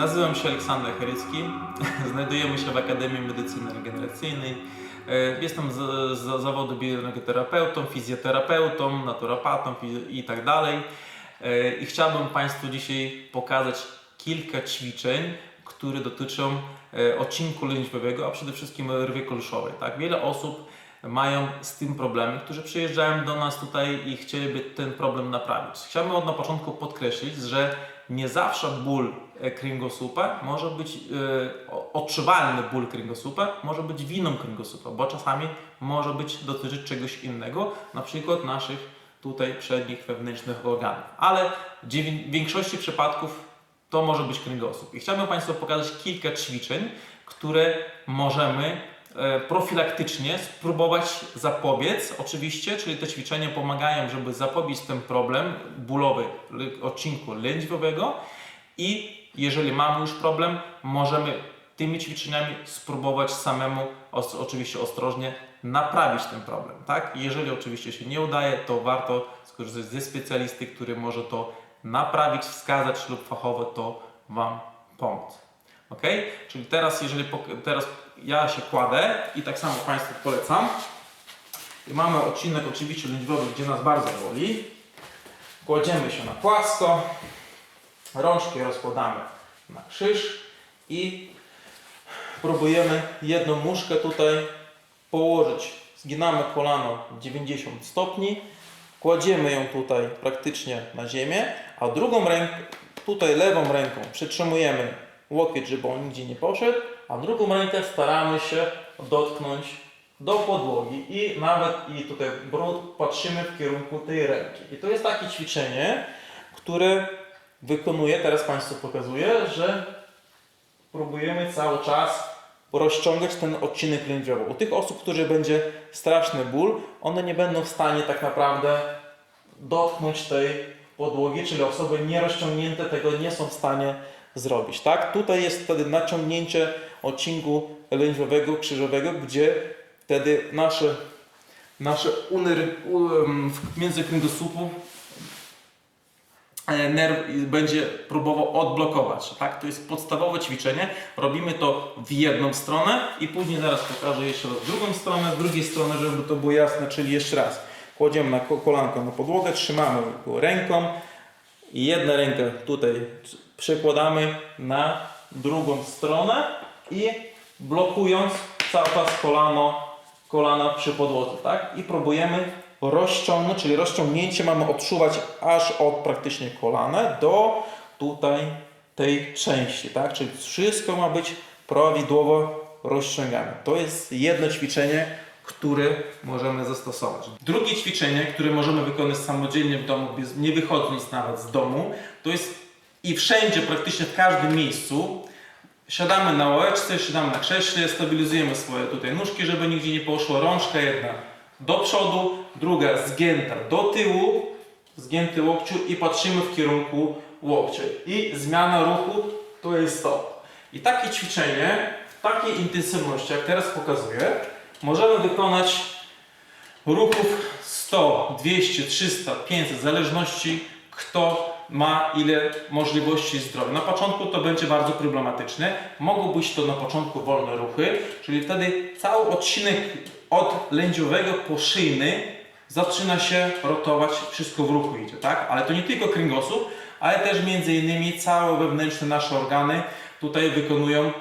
Nazywam się Aleksander Herycki. Znajdujemy się w Akademii Medycyny Regeneracyjnej. E, Jestem z, z zawodu bioenergoterapeutą, fizjoterapeutą, naturopatą i tak dalej. E, I chciałbym Państwu dzisiaj pokazać kilka ćwiczeń, które dotyczą e, odcinku lędźwiowego, a przede wszystkim rwy koluszowej. Tak? Wiele osób mają z tym problemy, którzy przyjeżdżają do nas tutaj i chcieliby ten problem naprawić. Chciałbym od na początku podkreślić, że nie zawsze ból e, kręgosłupa może być e, odczuwalny ból kręgosłupa może być winą kręgosłupa, bo czasami może być dotyczyć czegoś innego, na przykład naszych tutaj przednich wewnętrznych organów. Ale w większości przypadków to może być kręgosłup. I chciałbym Państwu pokazać kilka ćwiczeń, które możemy profilaktycznie spróbować zapobiec, oczywiście, czyli te ćwiczenia pomagają, żeby zapobiec ten problem bólowy odcinku lędźwiowego i jeżeli mamy już problem, możemy tymi ćwiczeniami spróbować samemu, oczywiście ostrożnie, naprawić ten problem. Tak? Jeżeli oczywiście się nie udaje, to warto skorzystać ze specjalisty, który może to naprawić, wskazać lub fachowo to Wam pomóc. Ok? Czyli teraz, jeżeli teraz ja się kładę i tak samo Państwu polecam. I mamy odcinek oczywiście lędźwiowy, gdzie nas bardzo boli. Kładziemy się na płasko, rączki rozkładamy na krzyż i próbujemy jedną muszkę tutaj położyć. Zginamy kolano w 90 stopni, kładziemy ją tutaj praktycznie na ziemię, a drugą ręką, tutaj lewą ręką przytrzymujemy łokieć, żeby on nigdzie nie poszedł, a drugą rękę staramy się dotknąć do podłogi i nawet i tutaj brud patrzymy w kierunku tej ręki. I to jest takie ćwiczenie, które wykonuję, teraz Państwu pokazuję, że próbujemy cały czas rozciągać ten odcinek lędźwiowy. U tych osób, którzy będzie straszny ból, one nie będą w stanie tak naprawdę dotknąć tej podłogi, czyli osoby nierozciągnięte tego nie są w stanie zrobić. Tak? Tutaj jest wtedy naciągnięcie odcinku lędźwiowego, krzyżowego, gdzie wtedy nasze, nasze uner, um, między e, nerw będzie próbował odblokować. Tak? To jest podstawowe ćwiczenie. Robimy to w jedną stronę i później zaraz pokażę jeszcze raz drugą stronę, z drugiej strony, żeby to było jasne, czyli jeszcze raz. Kładziemy na ko- kolanko na podłogę, trzymamy ręką i jedną rękę tutaj przekładamy na drugą stronę i blokując cały czas kolano, kolana przy podłodze, tak? I próbujemy rozciągnąć, czyli rozciągnięcie mamy odczuwać aż od praktycznie kolana do tutaj tej części, tak? Czyli wszystko ma być prawidłowo rozciągane. To jest jedno ćwiczenie, które możemy zastosować. Drugie ćwiczenie, które możemy wykonać samodzielnie w domu, nie wychodząc nawet z domu, to jest i wszędzie, praktycznie w każdym miejscu, Siadamy na ławeczce, siadamy na krześle, stabilizujemy swoje tutaj nóżki, żeby nigdzie nie poszło. Rączka jedna do przodu, druga zgięta do tyłu, zgięty łokciu i patrzymy w kierunku łokcia. I zmiana ruchu to jest to. I takie ćwiczenie w takiej intensywności, jak teraz pokazuję, możemy wykonać ruchów 100, 200, 300, 500, w zależności kto ma ile możliwości zdrowia. Na początku to będzie bardzo problematyczne. Mogą być to na początku wolne ruchy, czyli wtedy cały odcinek od lędziowego po szyjny zaczyna się rotować, wszystko w ruchu idzie, tak? Ale to nie tylko kręgosłup, ale też między innymi całe wewnętrzne nasze organy tutaj wykonują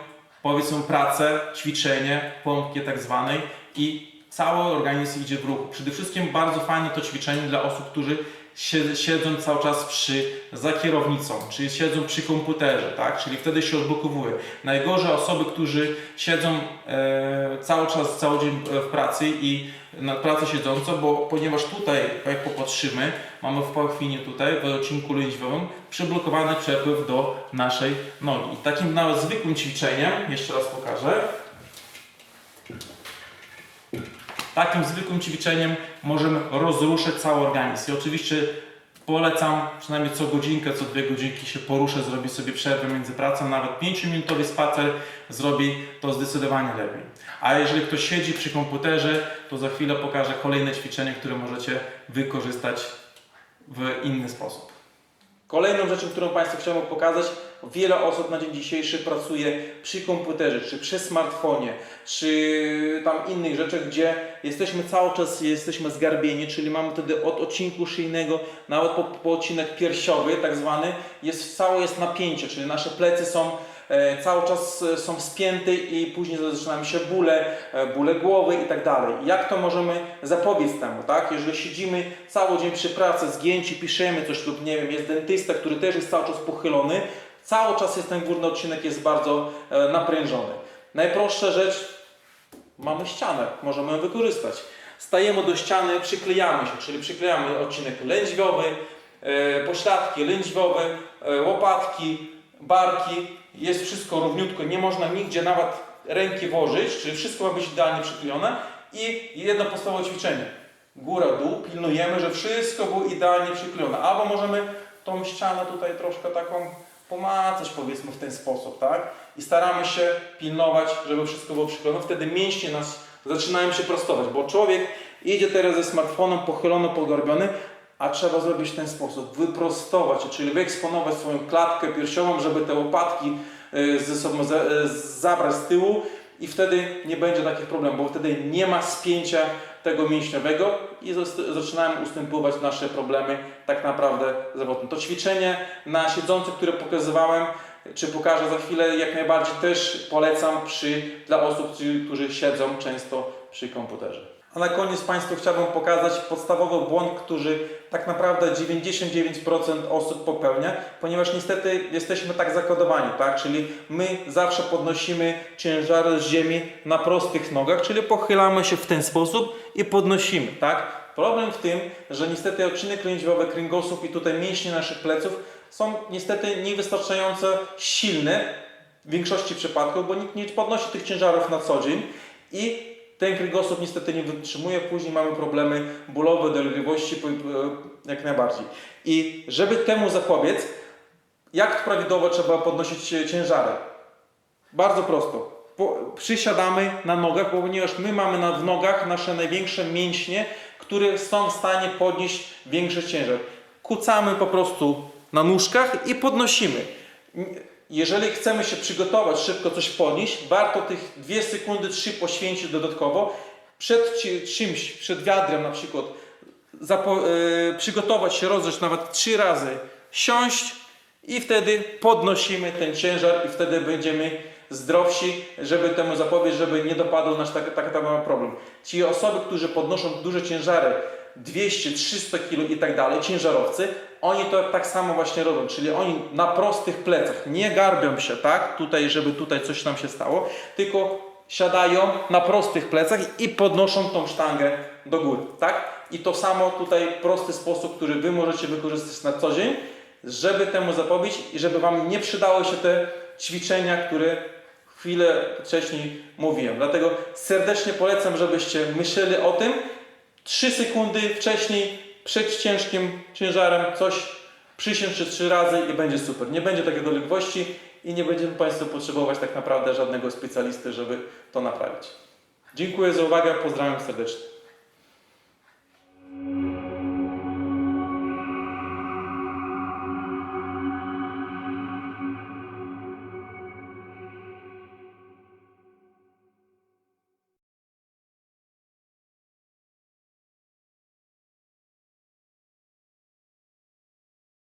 powiedzmy pracę, ćwiczenie, pompki tak zwanej i cały organizm idzie w ruchu. Przede wszystkim bardzo fajne to ćwiczenie dla osób, którzy sie- siedzą cały czas przy, za kierownicą, czyli siedzą przy komputerze, tak? czyli wtedy się odblokowuje. Najgorzej osoby, którzy siedzą e, cały czas, cały dzień e, w pracy i na pracę siedząco, bo ponieważ tutaj, jak popatrzymy, mamy w pachwinie tutaj, w odcinku lędźwiowym, przyblokowany przepływ do naszej nogi. I takim nawet zwykłym ćwiczeniem, jeszcze raz pokażę, Takim zwykłym ćwiczeniem możemy rozruszać cały organizm. I oczywiście polecam przynajmniej co godzinkę, co dwie godzinki się poruszę, zrobi sobie przerwę między pracą, nawet 5-minutowy spacer zrobi to zdecydowanie lepiej. A jeżeli ktoś siedzi przy komputerze, to za chwilę pokażę kolejne ćwiczenie, które możecie wykorzystać w inny sposób. Kolejną rzeczą, którą Państwu chciałbym pokazać, wiele osób na dzień dzisiejszy pracuje przy komputerze, czy przy smartfonie, czy tam innych rzeczach, gdzie jesteśmy cały czas jesteśmy zgarbieni, czyli mamy wtedy od odcinku szyjnego, nawet po, po odcinek piersiowy, tak zwany, jest całe jest napięcie, czyli nasze plecy są e, cały czas e, są spięte i później zaczynają się bóle, e, bóle głowy i tak dalej. Jak to możemy zapobiec temu, tak? Jeżeli siedzimy cały dzień przy pracy, zgięci, piszemy coś lub nie wiem, jest dentysta, który też jest cały czas pochylony, cały czas jest ten górny odcinek jest bardzo e, naprężony. Najprostsza rzecz, mamy ścianę, możemy ją wykorzystać. Stajemy do ściany, przyklejamy się, czyli przyklejamy odcinek lędźwiowy, e, pośladki lędźwiowe, łopatki, barki, jest wszystko równiutko, nie można nigdzie nawet ręki włożyć, czyli wszystko ma być idealnie przyklejone i jedno podstawowe ćwiczenie. Góra, dół, pilnujemy, że wszystko było idealnie przyklejone. Albo możemy tą ścianę tutaj troszkę taką pomacać powiedzmy w ten sposób, tak? I staramy się pilnować, żeby wszystko było przyklejone. Wtedy mięśnie nas zaczynają się prostować, bo człowiek idzie teraz ze smartfonem pochylony, pogorbiony, a trzeba zrobić w ten sposób, wyprostować, czyli wyeksponować swoją klatkę piersiową, żeby te łopatki y, ze sobą y, zabrać z tyłu i wtedy nie będzie takich problemów, bo wtedy nie ma spięcia tego mięśniowego i zaczynają ustępować nasze problemy tak naprawdę zdrowotne. To ćwiczenie na siedzące, które pokazywałem, czy pokażę za chwilę, jak najbardziej też polecam przy, dla osób, którzy siedzą często przy komputerze. A na koniec Państwu chciałbym pokazać podstawowy błąd, który tak naprawdę 99% osób popełnia, ponieważ niestety jesteśmy tak zakodowani, tak? Czyli my zawsze podnosimy ciężary z ziemi na prostych nogach, czyli pochylamy się w ten sposób i podnosimy, tak? Problem w tym, że niestety odcinek lędźwiowy, kręgosłup i tutaj mięśnie naszych pleców są niestety niewystarczająco silne w większości przypadków, bo nikt nie podnosi tych ciężarów na co dzień i ten kręgosłup niestety nie wytrzymuje, później mamy problemy bólowe, dolegliwości jak najbardziej. I żeby temu zapobiec, jak prawidłowo trzeba podnosić ciężary? Bardzo prosto. Po, przysiadamy na nogach, ponieważ my mamy na, w nogach nasze największe mięśnie, które są w stanie podnieść większy ciężar. Kucamy po prostu na nóżkach i podnosimy. Jeżeli chcemy się przygotować, szybko coś podnieść, warto tych 2 sekundy, 3 poświęcić dodatkowo. Przed czymś, przed wiadrem na przykład, e, przygotować się, rozgrzeć nawet 3 razy, siąść i wtedy podnosimy ten ciężar i wtedy będziemy zdrowsi, żeby temu zapobiec, żeby nie dopadł nasz taki, taki, taki problem. Ci osoby, którzy podnoszą duże ciężary, 200, 300 kg i tak dalej, ciężarowcy, oni to tak samo właśnie robią, czyli oni na prostych plecach nie garbią się, tak, tutaj, żeby tutaj coś nam się stało, tylko siadają na prostych plecach i podnoszą tą sztangę do góry, tak? I to samo tutaj prosty sposób, który Wy możecie wykorzystać na co dzień, żeby temu zapobiec i żeby Wam nie przydały się te ćwiczenia, które chwilę wcześniej mówiłem. Dlatego serdecznie polecam, żebyście myśleli o tym 3 sekundy wcześniej, przed ciężkim ciężarem, coś przysiąść trzy razy i będzie super. Nie będzie takiej dolegliwości i nie będziemy Państwo potrzebować tak naprawdę żadnego specjalisty, żeby to naprawić. Dziękuję za uwagę, pozdrawiam serdecznie.